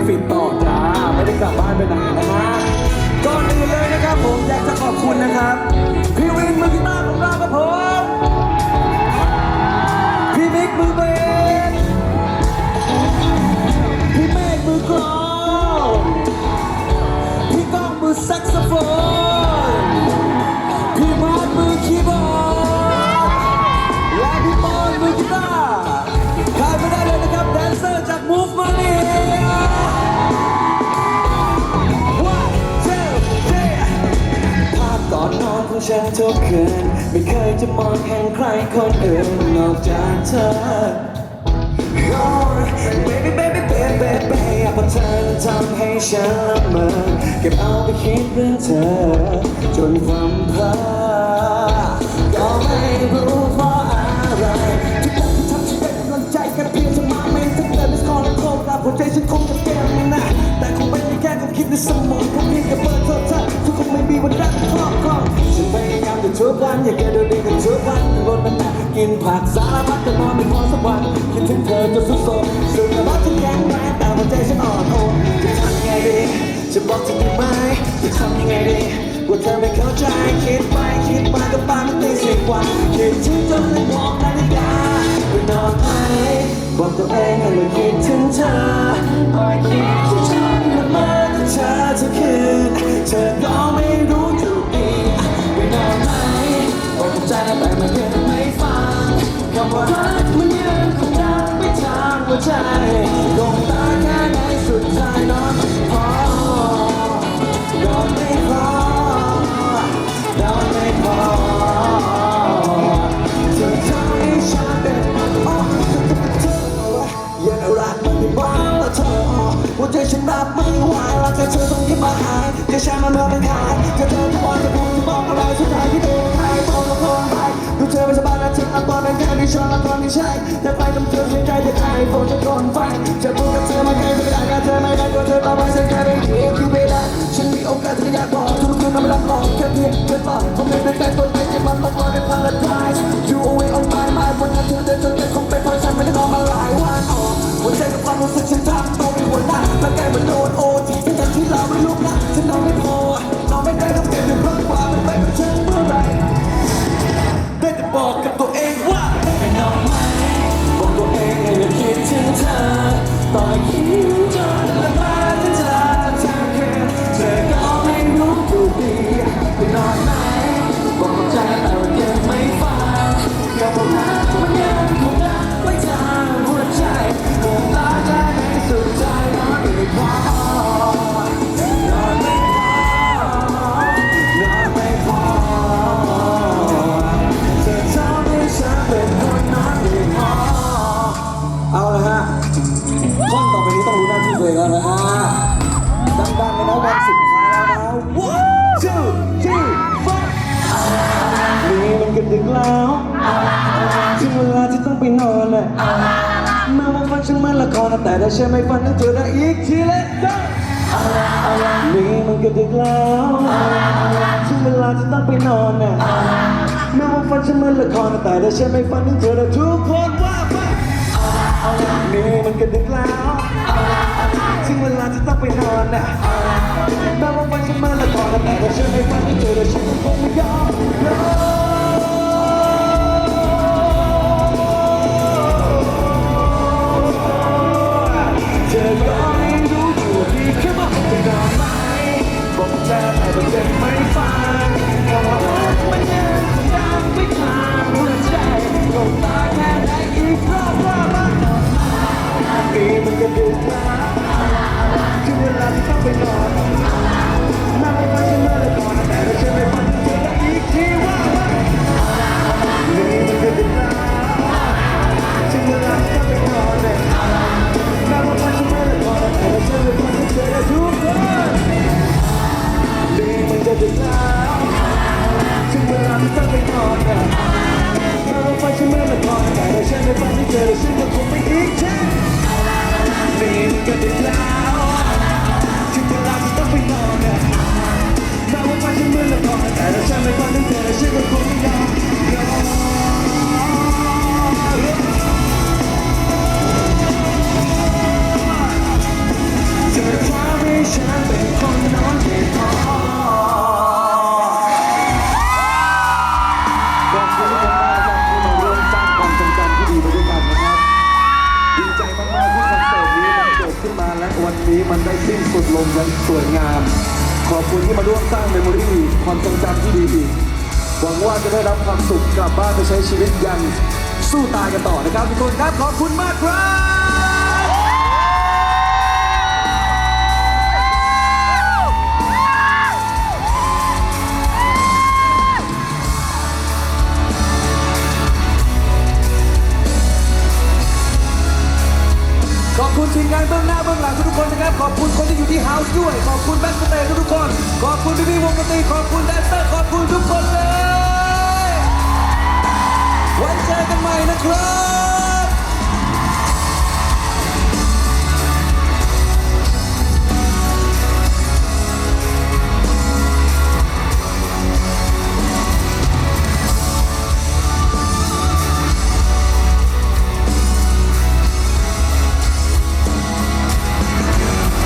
นฟินต่อจ้าไม่ได้กลับบ้านไปไหนนะฮะก่อนอื่นเลยนะครับผมอยากจะขอบคุณนะครับ ทุกคืน ไม่เคยจะมองเห็นใครคนอื่นนอกจากเธอ Oh, baby baby baby baby เพราะเธอทำให้ฉันละเมอเก็บเอาไปคิดเรื่องเธอ จนความเพ้อก็ไม่รู้ ยายามจะทุกวันอยากจะดูดีกันทุกวันลดน้ำหนักกินผักสารพัดแต่นอนไม่พอสักวันคิดถึงเธอจนสุดโทรมสุดแล้วฉันแข็งแรงแต่หัวใจฉันอ่อนโอนจะทำยังไงดีจะบอกเธอได้ไหมจะทำยังไงดีว่าเธอไม่เข้าใจคิดไปคิดมาก็ปาไม่ตีสิบวันคิดถึงจนลืมมองนาฬิกาไปนอนไหมบอกตัวเองให้เลิกคิดถึงเธอายจะฉันมันเมื่อมันขายจะเธอทุกวันจะพูดจะบอกอะไรสุดท้ายที่โดนใครต้องละคนไปดูเธอไม่สบายนะทิ้งเอาตอนนั้นแค่ที่ชอบแล้วตอนนี้ใช่แต่ไปกับเธอเสียใจจะใจโฟนจะโดนไฟจะพูดกับเธอมาไกลไม่ได้กับเธอไม่ได้ก็เธอต่อไปฉันแค่ได้คิดคิดไม่ได้ฉันมีโอกาสที่อยากบอกทุกคืนมันรักบอกแค่เพียงเธอบอกผมไม่ได้แต่ตัวเองที่มันต้องรอในพาราไดซ์ You away on my mind วันนั้นเธอเดินจนแต่คงเป็นเพราะฉันไม่ได้นอนมาหลายวันออกหัวใจกับความรู้สึกฉันทำตัวเป็นหัวหน้าร่างกายมันโดนโอ ละครนะแต่ถ้าฉันไม่ฝันถึงเธอได้อีกทีเลยนี่มันก็ดึกแล้วถึงเวลาที่ต้องไปนอนน่ะแม้ว่าฝันฉันเหมือนละครนะแต่ถ้าฉันไม่ฝันถึงเธอได้ทุกคน ยังสวยงาม ขอบคุณที่มาร่วมสร้างเมมโมรีความทรงจำที่ดีหวังว่าจะได้รับความสุขกลับบ้านไปใช้ชีวิตยังสู้ตายกันต่อนะครับทุกคนครับขอบคุณมากครับขอบคุณทีมงานเบื้องหน้า เบื้องหลังทุกคนนะครับ ขอบคุณคนที่อยู่ที่เฮาส์ด้วย ขอบคุณแบ็คสเตจทุกคน ขอบคุณพี่พี่วงดนตรีขอบคุณแดนเซอร์ ขอบคุณทุกคนเลย ไว้เจอกันใหม่นะครับ